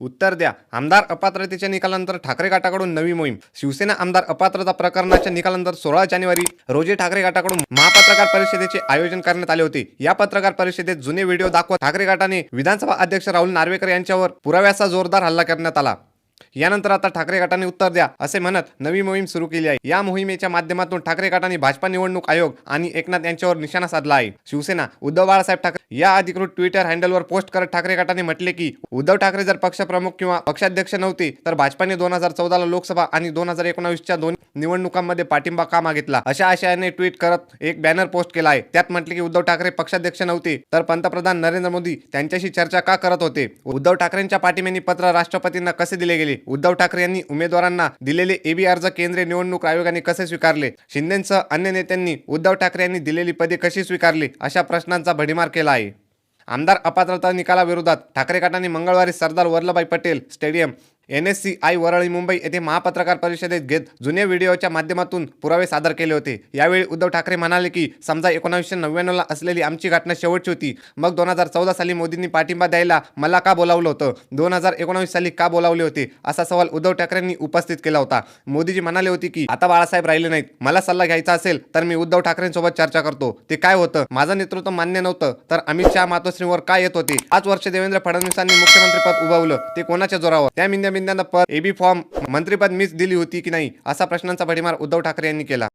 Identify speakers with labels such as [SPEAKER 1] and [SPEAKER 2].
[SPEAKER 1] उत्तर द्या. आमदार अपात्रतेच्या निकालानंतर ठाकरे गटाकडून नवी मोहीम. शिवसेना आमदार अपात्रता प्रकरणाच्या निकालानंतर सोळा जानेवारी रोजी ठाकरे गटाकडून महापत्रकार परिषदेचे आयोजन करण्यात आले होते. या पत्रकार परिषदेत जुने व्हिडिओ दाखवत ठाकरे गटाने विधानसभा अध्यक्ष राहुल नार्वेकर यांच्यावर पुराव्याचा जोरदार हल्ला करण्यात आला. यानंतर आता ठाकरे गटाने उत्तर द्या असे म्हणत नवी मोहीम सुरू केली आहे. या मोहिमेच्या माध्यमातून ठाकरे गटाने भाजपा निवडणूक आयोग आणि एकनाथ यांच्यावर निशाणा साधला आहे. शिवसेना उद्धव बाळासाहेब ठाकरे या अधिकृत ट्विटर हँडलवर पोस्ट करत ठाकरे गटाने म्हटले की उद्धव ठाकरे जर पक्षप्रमुख किंवा पक्षाध्यक्ष नव्हते तर भाजपाने दोन हजार चौदाला लोकसभा आणि दोन हजार एकोणावीसच्या दोन निवडणुकांमध्ये पाठिंबा का मागितला? अशा आशयाने ट्विट करत एक बॅनर पोस्ट केला आहे. त्यात म्हटले की उद्धव ठाकरे पक्षाध्यक्ष नव्हते तर पंतप्रधान नरेंद्र मोदी त्यांच्याशी चर्चा का करत होते? उद्धव ठाकरेंच्या पाठिंब्याने पत्र राष्ट्रपतींना कसे दिले गेले? उद्धव ठाकरे यांनी उमेदवारांना दिलेले एबी अर्ज केंद्रीय निवडणूक आयोगाने कसे स्वीकारले? शिंदेसह अन्य नेत्यांनी उद्धव ठाकरे यांनी दिलेली पदे कशी स्वीकारली? अशा प्रश्नांचा भडीमार केला आहे. आमदार अपात्रता निकालाविरोधात ठाकरे गटाने मंगळवारी Sardar Vallabhbhai Patel stadium N S C I Worli Mumbai येथे महापत्रकार परिषदेत घेत जुन्या व्हिडिओच्या माध्यमातून पुरावे सादर केले होते. यावेळी उद्धव ठाकरे म्हणाले की समजा एकोणावीसशे नव्याण्णवला असलेली आमची घटना शेवटची होती मग दोन हजार चौदा साली मोदींनी पाठिंबा द्यायला मला का बोलावलं होतं? दोन हजार एकोणावीस साली का बोलावले होते? असा सवाल उद्धव ठाकरेंनी उपस्थित केला होता. मोदीजी म्हणाले होते की आता बाळासाहेब राहिले नाहीत. मला सल्ला घ्यायचा असेल तर मी उद्धव ठाकरेंसोबत चर्चा करतो. ते काय होतं? माझं नेतृत्व मान्य नव्हतं तर अमित शहा मातोश्रीवर काय येत होते? पाच वर्ष देवेंद्र फडणवीसांनी मुख्यमंत्रीपद उभवलं. ते कोणाच्या जोरावर? त्या मिंद्या मिंद्यांना पद एबी फॉर्म मंत्रीपद मीच दिली होती की नाही असा प्रश्नांचा भडीमार उद्धव ठाकरे यांनी केला.